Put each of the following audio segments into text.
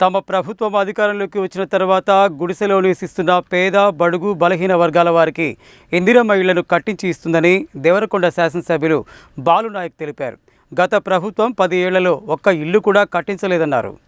తమ ప్రభుత్వం అధికారంలోకి వచ్చిన తర్వాత గుడిసెలో నివసిస్తున్న పేద బడుగు బలహీన వర్గాల వారికి ఇందిరమ్మ ఇళ్ళను కట్టించి ఇస్తుందని దేవరకొండ శాసనసభ్యులు బాలునాయక్ తెలిపారు. గత ప్రభుత్వం పది ఏళ్ళలో ఒక్క ఇల్లు కూడా కట్టించలేదన్నారు.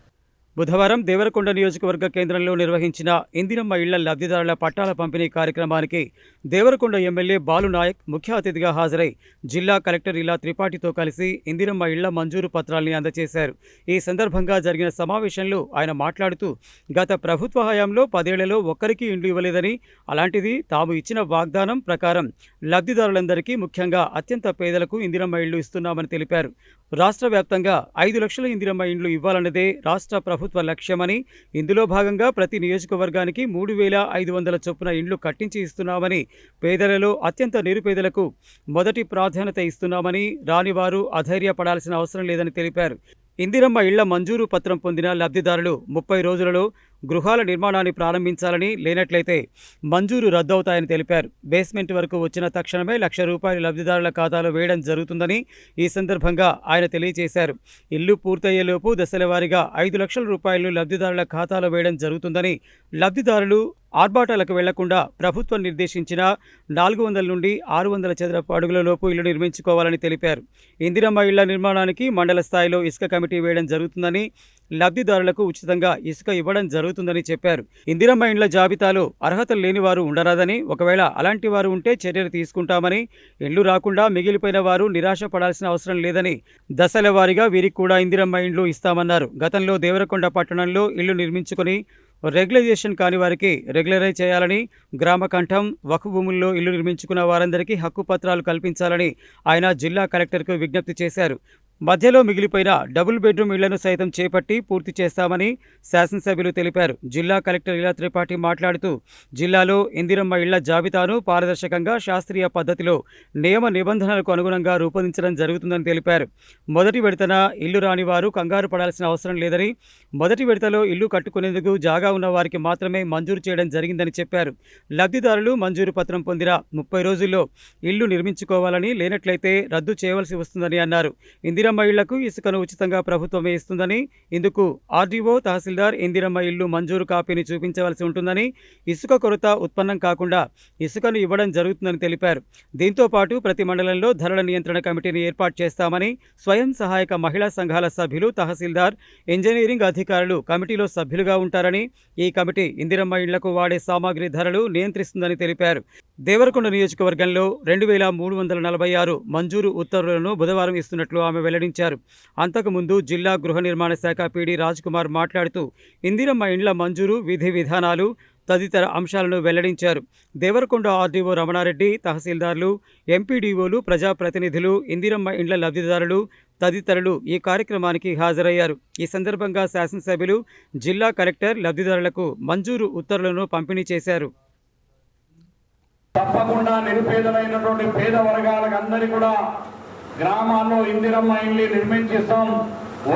బుధవారం దేవరకొండ నియోజకవర్గ కేంద్రంలో నిర్వహించిన ఇందిరమ్మ ఇళ్ళ లబ్ధిదారుల పట్టాల పంపిణీ కార్యక్రమానికి దేవరకొండ ఎమ్మెల్యే బాలు నాయక్ ముఖ్య అతిథిగా హాజరై జిల్లా కలెక్టర్ ఇలా త్రిపాఠితో కలిసి ఇందిరమ్మ ఇళ్ళ మంజూరు పత్రాల్ని అందజేశారు. ఈ సందర్భంగా జరిగిన సమావేశంలో ఆయన మాట్లాడుతూ గత ప్రభుత్వ హయాంలో పదేళ్ళలో ఒక్కరికి ఇండ్లు ఇవ్వలేదని అలాంటిది తాము ఇచ్చిన వాగ్దానం ప్రకారం లబ్ధిదారులందరికీ ముఖ్యంగా అత్యంత పేదలకు ఇందిరమ్మ ఇళ్ళు ఇస్తున్నామని తెలిపారు. రాష్ట్ర వ్యాప్తంగా ఐదు లక్షల ఇందిరమ్మ ఇండ్లు ఇవ్వాలన్నదే రాష్ట్ర ప్రభుత్వ లక్ష్యమని ఇందులో భాగంగా ప్రతి నియోజకవర్గానికి మూడు వేల ఐదు వందల చొప్పున ఇండ్లు కట్టించి ఇస్తున్నామని పేదలలో అత్యంత నిరుపేదలకు మొదటి ప్రాధాన్యత ఇస్తున్నామని రానివారు అధైర్యపడాల్సిన అవసరం లేదని తెలిపారు. ఇందిరమ్మ ఇళ్ళ మంజూరు పత్రం పొందిన లబ్ధిదారులు ముప్పై రోజులలో గృహాల నిర్మాణాన్ని ప్రారంభించాలని లేనట్లయితే మంజూరు రద్దవుతాయని తెలిపారు. బేస్మెంట్ వరకు వచ్చిన తక్షణమే లక్ష రూపాయలు లబ్ధిదారుల ఖాతాలో వేయడం జరుగుతుందని ఈ సందర్భంగా ఆయన తెలియజేశారు. ఇల్లు పూర్తయ్యేలోపు దశలవారీగా ఐదు లక్షల రూపాయలు లబ్ధిదారుల ఖాతాలో వేయడం జరుగుతుందని లబ్ధిదారులు ఆర్భాటాలకు వెళ్ళకుండా ప్రభుత్వం నిర్దేశించిన నాలుగు వందల నుండి ఆరు వందల చదరపు అడుగుల లోపు ఇల్లు నిర్మించుకోవాలని తెలిపారు. ఇందిరమ్మ ఇళ్ళ నిర్మాణానికి మండల స్థాయిలో ఇసుక కమిటీ వేయడం జరుగుతుందని లబ్ధిదారులకు ఉచితంగా ఇసుక ఇవ్వడం జరుగుతుందని చెప్పారు. ఇందిరమ్మ ఇండ్ల జాబితాలో అర్హతలు లేని వారు ఉండరాదని ఒకవేళ అలాంటి వారు ఉంటే చర్యలు తీసుకుంటామని ఇండ్లు రాకుండా మిగిలిపోయిన వారు నిరాశ పడాల్సిన అవసరం లేదని దశల వారీగా వీరికి కూడా ఇందిరమ్మ ఇండ్లు ఇస్తామన్నారు. గతంలో దేవరకొండ పట్టణంలో ఇళ్ళు నిర్మించుకొని రెగ్యులైజేషన్ కాని వారికి రెగ్యులరైజ్ చేయాలని గ్రామ కంఠం వక్ఫ్ భూముల్లో ఇల్లు నిర్మించుకున్న వారందరికీ హక్కు పత్రాలు కల్పించాలని ఆయన జిల్లా కలెక్టర్కు విజ్ఞప్తి చేశారు. మధ్యలో మిగిలిపోయిన డబుల్ బెడ్రూమ్ ఇళ్ళను సైతం చేపట్టి పూర్తి చేస్తామని శాసనసభ్యులు తెలిపారు. జిల్లా కలెక్టర్ ఇలా త్రిపాఠి మాట్లాడుతూ జిల్లాలో ఇందిరమ్మ ఇళ్ళ జాబితాను పారదర్శకంగా శాస్త్రీయ పద్ధతిలో నియమ నిబంధనలకు అనుగుణంగా రూపొందించడం జరుగుతుందని తెలిపారు. మొదటి విడతన ఇల్లు రాని వారు కంగారు పడాల్సిన అవసరం లేదని మొదటి విడతలో ఇల్లు కట్టుకునేందుకు జాగా ఉన్న వారికి మాత్రమే మంజూరు చేయడం జరిగిందని చెప్పారు. లబ్ధిదారులు మంజూరు పత్రం పొందిన ముప్పై రోజుల్లో ఇల్లు నిర్మించుకోవాలని లేనట్లయితే రద్దు చేయవలసి వస్తుందని అన్నారు. ఇందిరమ్మ ఇళ్ళకు ఇసుకను ఉచితంగా ప్రభుత్వమే ఇస్తుందని ఇందుకు ఆర్డీఓ తహసీల్దార్ ఇందిరమ్మ ఇల్లు మంజూరు కాపీని చూపించవలసి ఉంటుందని ఇసుక కొరత ఉత్పన్నం కాకుండా ఇసుకను ఇవ్వడం జరుగుతుందని తెలిపారు. దీంతో పాటు ప్రతి మండలంలో ధరల నియంత్రణ కమిటీని ఏర్పాటు చేస్తామని స్వయం సహాయక మహిళా సంఘాల సభ్యులు తహసీల్దార్ ఇంజనీరింగ్ అధికారులు కమిటీలో సభ్యులుగా ఉంటారని ఈ కమిటీ ఇందిరమ్మ ఇళ్ళకు వాడే సామాగ్రి ధరలు నియంత్రిస్తుందని తెలిపారు. దేవరకొండ నియోజకవర్గంలో రెండు వేల మూడు వందల నలభై ఆరు మంజూరు ఉత్తర్వులను బుధవారం ఇస్తున్నట్లు ఆమె వెల్లడించారు. అంతకుముందు జిల్లా గృహ నిర్మాణ శాఖ పీడీ కుమార్ మాట్లాడుతూ ఇందిరమ్మ ఇండ్ల మంజూరు విధి విధానాలు తదితర అంశాలను వెల్లడించారు. దేవరకొండ ఆర్డీఓ రమణారెడ్డి తహసీల్దార్లు ఎంపీడీఓలు ప్రజాప్రతినిధులు ఇందిరమ్మ ఇండ్ల లబ్ధిదారులు తదితరులు ఈ కార్యక్రమానికి హాజరయ్యారు. ఈ సందర్భంగా శాసనసభ్యులు జిల్లా కలెక్టర్ లబ్ధిదారులకు మంజూరు ఉత్తర్వులను పంపిణీ చేశారు. తప్పకుండా నిరుపేదలైనటువంటి పేద వర్గాలకు అందరి కూడా గ్రామాల్లో ఇందిరమ్మ ఇండ్లు నిర్మించిస్తాం.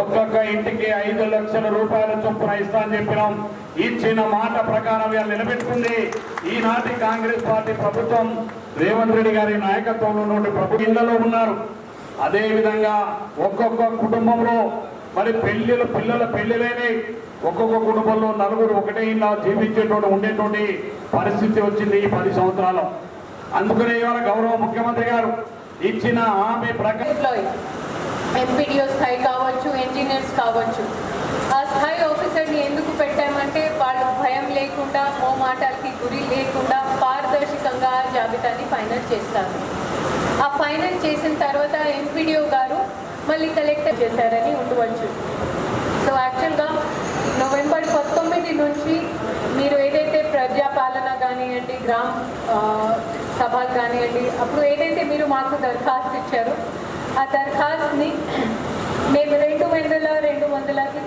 ఒక్కొక్క ఇంటికి ఐదు లక్షల రూపాయల చొప్పున ఇస్తా అని చెప్పినాం. ఇచ్చిన మాట ప్రకారం నిలబెట్టుకుంది. ఈనాటి కాంగ్రెస్ పార్టీ ప్రభుత్వం రేవంత్ రెడ్డి గారి నాయకత్వంలో నుండి ప్రభు ఇళ్ళలో ఉన్నారు. అదే విధంగా ఒక్కొక్క కుటుంబంలో మరి పెళ్ళిలు పిల్లల పెళ్ళిలేని ఒక్కొక్క కుటుంబంలో నలుగురు ఒకటే ఇలా జీవించేటువంటి ఉండేటువంటి పరిస్థితి వచ్చింది ఈ పది సంవత్సరాలు అందుకనే ఇవాళ గౌరవ ముఖ్యమంత్రి గారు ఇచ్చిన హామీ ప్రకారం ఎంపీడీఓ స్థాయి కావచ్చు ఇంజనీర్స్ కావచ్చు ఆ స్థాయి ఆఫీసర్ని ఎందుకు పెట్టామంటే వాళ్ళు భయం లేకుండా మోమాటాలకి గురి లేకుండా పారదర్శకంగా ఆ జాబితాని ఫైనల్ చేస్తారు. ఆ ఫైనల్ చేసిన తర్వాత ఎంపీడీఓ గారు మళ్ళీ కలెక్టర్ చేశారని ఉండవచ్చు గ్రామ ఆ, కానివ్వండి అప్పుడు ఏదైతే మీరు మాకు దరఖాస్తు ఇచ్చారో ఆ దరఖాస్తుని మేము రెండు వందల రెండు వందలకి